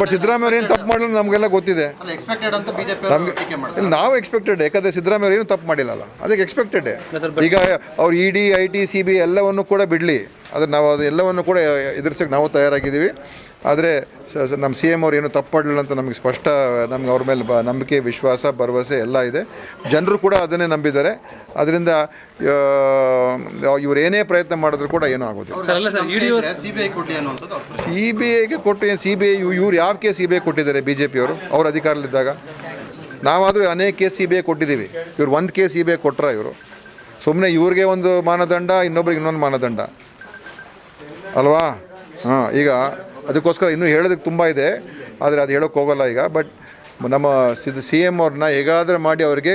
But Siddaramaiah ಅವ್ರು ಏನು ತಪ್ಪು ಮಾಡಲಿಲ್ಲ ನಮಗೆಲ್ಲ ಗೊತ್ತಿದೆ. ನಮಗೆ ನಾವು ಎಕ್ಸ್ಪೆಕ್ಟೆಡ್ ಯಾಕಂದರೆ ಸಿದ್ದರಾಮಯ್ಯ ಅವ್ರು ಏನು ತಪ್ಪು ಮಾಡಿಲ್ಲಲ್ಲ. ಅದಕ್ಕೆ ಎಕ್ಸ್ಪೆಕ್ಟೆಡ್ ಈಗ ಅವ್ರು E D I T C B ಎಲ್ಲವನ್ನು ಕೂಡ ಬಿಡಲಿ. ಅದನ್ನು ನಾವು ಅದು ಎಲ್ಲವನ್ನು ಕೂಡ ಎದುರಿಸೋಕೆ ನಾವು ತಯಾರಾಗಿದ್ದೀವಿ. ಆದರೆ ಸ- ಸ- ನಮ್ಮ ಸಿ ಎಂ ಅವ್ರು ಏನು ತಪ್ಪು ಮಾಡಲಿಲ್ಲ ಅಂತ ನಮಗೆ ಸ್ಪಷ್ಟ ನಮ್ಗೆ ಅವ್ರ ಮೇಲೆ ಬ ನಂಬಿಕೆ ವಿಶ್ವಾಸ ಭರವಸೆ ಎಲ್ಲ ಇದೆ. ಜನರು ಕೂಡ ಅದನ್ನೇ ನಂಬಿದ್ದಾರೆ. ಅದರಿಂದ ಇವ್ರು ಏನೇ ಪ್ರಯತ್ನ ಮಾಡಿದ್ರು ಕೂಡ ಏನೂ ಆಗೋದಿಲ್ಲ. ಸಿ ಬಿ ಐಗೆ ಕೊಟ್ಟು ಏನು ಸಿ ಬಿ ಐ ಇವ್ರು ಯಾವ ಕೇಸ್ ಸಿ ಬಿ ಐ ಕೊಟ್ಟಿದ್ದಾರೆ ಬಿ ಜೆ ಪಿಯವರು ಅವ್ರ? ಅಧಿಕಾರದಲ್ಲಿದ್ದಾಗ. ನಾವಾದರೂ ಅನೇಕ ಕೇಸ್ ಸಿ ಬಿ ಐ ಕೊಟ್ಟಿದ್ದೀವಿ. ಇವ್ರು ಒಂದು ಕೇಸ್ ಸಿ ಬಿ ಐ ಕೊಟ್ರ ಇವರು. ಸುಮ್ಮನೆ ಇವ್ರಿಗೆ ಒಂದು ಮಾನದಂಡ ಇನ್ನೊಬ್ರಿಗೆ ಇನ್ನೊಂದು ಮಾನದಂಡ. ಅಲ್ವಾ? ಹಾಂ ಈಗ ಅದಕ್ಕೋಸ್ಕರ ಇನ್ನೂ ಹೇಳೋದಕ್ಕೆ ತುಂಬ ಇದೆ, ಆದರೆ ಅದು ಹೇಳೋಕ್ಕೆ ಹೋಗಲ್ಲ ಈಗ. ಬಟ್ ನಮ್ಮ ಸಿದ್ ಸಿ ಎಂ ಅವ್ರನ್ನ ಹೇಗಾದರೂ ಮಾಡಿ ಅವ್ರಿಗೆ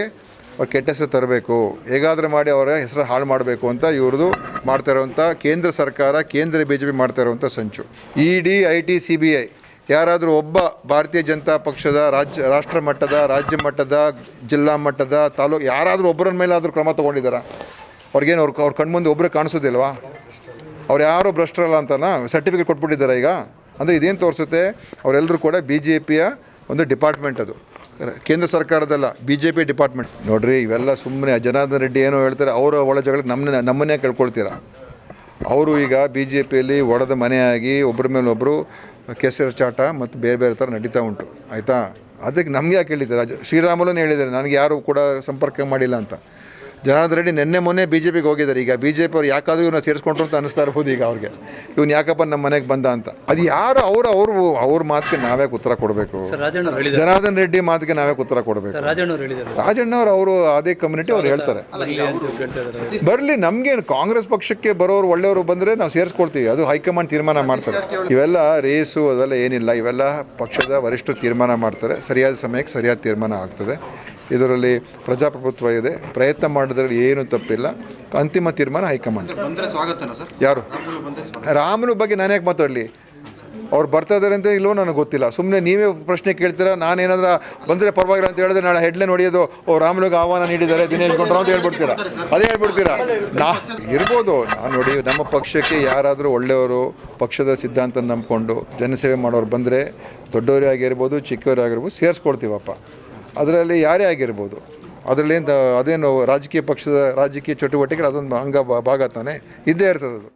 ಅವ್ರ ಕೆಟ್ಟ ಹೆಸರು ತರಬೇಕು, ಹೇಗಾದರೂ ಮಾಡಿ ಅವರ ಹೆಸರು ಹಾಳು ಮಾಡಬೇಕು ಅಂತ ಇವ್ರದ್ದು ಮಾಡ್ತಾ ಇರೋವಂಥ ಕೇಂದ್ರ ಸರ್ಕಾರ, ಕೇಂದ್ರ ಬಿ ಜೆ ಪಿ ಮಾಡ್ತಾ ಇರುವಂಥ ಸಂಚು. E D, I T, C B I, ಯಾರಾದರೂ ಒಬ್ಬ ಭಾರತೀಯ ಜನತಾ ಪಕ್ಷದ ರಾಜ್ಯ, ರಾಷ್ಟ್ರ ಮಟ್ಟದ, ರಾಜ್ಯ ಮಟ್ಟದ, ಜಿಲ್ಲಾ ಮಟ್ಟದ, ತಾಲೂಕು, ಯಾರಾದರೂ ಒಬ್ಬರ ಆದರೂ ಕ್ರಮ ತೊಗೊಂಡಿದ್ದಾರಾ ಅವ್ರಿಗೇನು ಅವ್ರ ಅವ್ರ ಕಣ್ಮುಂದೆ ಒಬ್ಬರೇ ಕಾಣಿಸೋದಿಲ್ವಾ? ಅವ್ರು ಯಾರು ಭ್ರಷ್ಟರಲ್ಲ ಅಂತನ? ಸರ್ಟಿಫಿಕೇಟ್ ಕೊಟ್ಬಿಟ್ಟಿದ್ದಾರೆ ಈಗ? ಅಂದರೆ ಇದೇನು ತೋರಿಸುತ್ತೆ? ಅವರೆಲ್ಲರೂ ಕೂಡ ಬಿ ಜೆ ಪಿಯ ಒಂದು ಡಿಪಾರ್ಟ್ಮೆಂಟ್ ಅದು. ಕೇಂದ್ರ ಸರ್ಕಾರದಲ್ಲ ಬಿ ಜೆ ಪಿ ಡಿಪಾರ್ಟ್ಮೆಂಟ್ ನೋಡ್ರಿ, ಇವೆಲ್ಲ ಸುಮ್ಮನೆ ಜನಾರ್ದನ್ ರೆಡ್ಡಿ ಏನೋ ಹೇಳ್ತಾರೆ, ಅವರ ಒಳ ಜಗಳ ನಮ್ಮನ್ನ ನಮ್ಮನ್ನೇ ಕೇಳ್ಕೊಳ್ತೀರಾ? ಅವರು ಈಗ ಬಿ ಜೆ ಪಿಯಲ್ಲಿ ಒಡೆದ ಮನೆಯಾಗಿ ಒಬ್ಬರ ಮೇಲೆ ಒಬ್ಬರು ಕೆಸರು ಚಾಟ ಮತ್ತು ಬೇರೆ ಬೇರೆ ಥರ ನಡೀತಾ ಉಂಟು. ಆಯಿತಾ? ಅದಕ್ಕೆ ನಮಗೆ ಯಾಕೆ ಹೇಳಿದ್ದಾರೆ? ಶ್ರೀರಾಮುಲೂನೇ ಹೇಳಿದ್ದಾರೆ, ನನಗೆ ಯಾರು ಕೂಡ ಸಂಪರ್ಕ ಮಾಡಿಲ್ಲ ಅಂತ. ಜನಾರ್ದನ್ ರೆಡ್ಡಿ ನಿನ್ನೆ ಮೊನ್ನೆ ಬಿ ಜೆ ಪಿಗೆ ಹೋಗಿದ್ದಾರೆ. ಈಗ ಬಿ ಜೆ ಪಿ ಅವ್ರು ಯಾಕಾದ್ರೂ ಇವ್ರನ್ನ ಸೇರಿಸ್ಕೊಂಡ್ರು ಅಂತ ಅನಿಸ್ತಾ ಇರ್ಬೋದು ಈಗ ಅವ್ರಿಗೆ. ಇವ್ನು ಯಾಕಪ್ಪ ನಮ್ಮ ಮನೆಗೆ ಬಂದ ಅಂತ. ಅದು ಯಾರು ಅವರು ಅವರು ಅವ್ರ ಮಾತಿಗೆ ನಾವೇ ಉತ್ತರ ಕೊಡಬೇಕು. ಜನಾರ್ದನ್ ರೆಡ್ಡಿ ಮಾತಿಗೆ ನಾವೇ ಉತ್ತರ ಕೊಡಬೇಕು. ರಾಜಣ್ಣ ಅವರು ಅವರು ಅದೇ ಕಮ್ಯುನಿಟಿ ಅವ್ರು ಹೇಳ್ತಾರೆ. ಬರ್ಲಿ ನಮಗೇನು ಕಾಂಗ್ರೆಸ್ ಪಕ್ಷಕ್ಕೆ ಬರೋರು ಒಳ್ಳೆಯವರು ಬಂದರೆ ನಾವು ಸೇರಿಸ್ಕೊಳ್ತೀವಿ. ಅದು ಹೈಕಮಾಂಡ್ ತೀರ್ಮಾನ ಮಾಡ್ತಾರೆ. ಇವೆಲ್ಲ ರೇಸು ಅದೆಲ್ಲ ಏನಿಲ್ಲ. ಇವೆಲ್ಲ ಪಕ್ಷದ ವರಿಷ್ಠರು ತೀರ್ಮಾನ ಮಾಡ್ತಾರೆ. ಸರಿಯಾದ ಸಮಯಕ್ಕೆ ಸರಿಯಾದ ತೀರ್ಮಾನ ಆಗ್ತದೆ. ಇದರಲ್ಲಿ ಪ್ರಜಾಪ್ರಭುತ್ವ ಇದೆ. ಪ್ರಯತ್ನ ಮಾಡೋದ್ರಲ್ಲಿ ಏನು ತಪ್ಪಿಲ್ಲ. ಅಂತಿಮ ತೀರ್ಮಾನ ಹೈಕಮಾಂಡ್. ಯಾರು? ರಾಮನ ಬಗ್ಗೆ ನಾನು ಯಾಕೆ ಮಾತಾಡಲಿ? ಅವ್ರು ಬರ್ತಾ ಇದ್ದಾರೆ ಅಂತ ಇಲ್ವೋ ನನಗೆ ಗೊತ್ತಿಲ್ಲ. ಸುಮ್ಮನೆ ನೀವೇ ಪ್ರಶ್ನೆ ಕೇಳ್ತೀರಾ? ನಾನೇನಾದ್ರೂ ಬಂದರೆ ಪರವಾಗಿಲ್ಲ ಅಂತ ಹೇಳಿದ್ರೆ ನಾಳೆ ಹೆಡ್ಲೆ ಹೊಡೆಯೋದು ಓ ರಾಮನಿಗೆ ಆಹ್ವಾನ ನೀಡಿದ್ದಾರೆ ದಿನೇಶ್ ಗುಂಡ್ರಾವ್ ಅಂತ ಹೇಳ್ಬಿಡ್ತೀರಾ? ಅದೇ ಹೇಳ್ಬಿಡ್ತೀರಾ? ನಾ ಇರ್ಬೋದು. ನಾನು ನೋಡಿ ನಮ್ಮ ಪಕ್ಷಕ್ಕೆ ಯಾರಾದರೂ ಒಳ್ಳೆಯವರು ಪಕ್ಷದ ಸಿದ್ಧಾಂತ ನಂಬಿಕೊಂಡು ಜನಸೇವೆ ಮಾಡೋರು ಬಂದರೆ ದೊಡ್ಡವರೇ ಆಗಿರ್ಬೋದು ಚಿಕ್ಕವರೇ ಆಗಿರ್ಬೋದು ಸೇರಿಸ್ಕೊಡ್ತೀವಪ್ಪ. ಅದರಲ್ಲಿ ಯಾರೇ ಆಗಿರ್ಬೋದು ಅದರಲ್ಲಿ ಅದೇನು ರಾಜಕೀಯ ಪಕ್ಷದ ರಾಜಕೀಯ ಚಟುವಟಿಕೆ ಅದೊಂದು ಅಂಗ ಭಾಗ ತಾನೇ? ಇದ್ದೇ ಇರ್ತದೆ ಅದು